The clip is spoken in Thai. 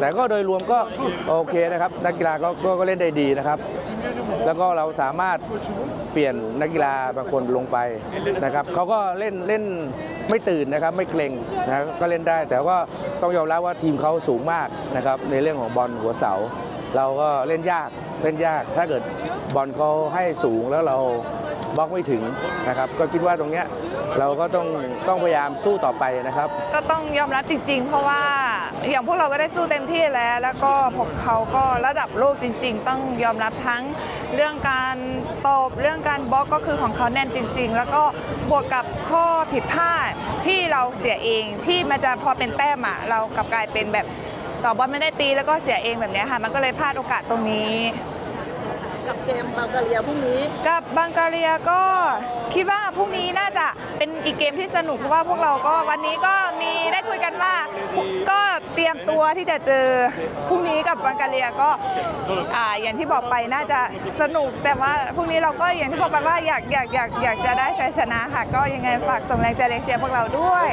แต่ก็โดยรวมก็โอเคนะครับ นักกีฬาก็ก็ก็เล่นได้ดีนะครับ แล้วก็เราสามารถเปลี่ยนนักกีฬาบางคนลงไปนะครับเขาก็เล่นเล่นไม่ตื่นนะครับไม่เกรงนะก็เล่นได้ แต่ว่าต้องยอมรับว่าทีมเขาสูงมากนะครับในเรื่องของบอลหัวเสา เราก็เล่นยากเล่นยาก ถ้าเกิดบอลเขาให้สูงแล้วเราบล็อกไม่ถึงนะครับ ก็คิดว่าตรงเนี้ยเราก็ต้องต้องพยายามสู้ต่อไปนะครับ ก็ต้องยอมรับจริง ๆ เพราะว่า อย่างพวกเราก็ได้สู้เต็มที่แล้ว แล้วก็พวกเขาก็ระดับโลกจริง ๆ ต้องยอมรับทั้งเรื่องการตบเรื่องการบล็อกก็คือของเขาแน่นจริง ๆ แล้วก็บวกกับข้อผิดพลาดที่เราเสียเองที่มันจะพอเป็นแต้มอะเรากลับกลายเป็นแบบต่อบอลไม่ได้ตีแล้วก็เสียเองแบบนี้ค่ะ มันก็เลยพลาดโอกาสตรงนี้กับเกมบัลแกเรียพรุ่งนี้ กับบังกาเรียก็คิดว่าพรุ่งนี้น่าจะเป็นอีกเกมที่สนุกเพราะว่าพวกเราก็วันนี้ก็มีได้คุยกันว่าก็ เตรียมตัวที่จะเจอพรุ่งนี้กับบังกาเลียก็อ่าอย่างที่บอกไปน่าจะสนุกแต่ว่าพรุ่งนี้เราก็อย่างที่บอกไปว่าอยากอยากอยากอยากจะได้ชัยชนะค่ะ ก็ยังไงฝากส่งแรงใจแรงเชียร์พวกเราด้วย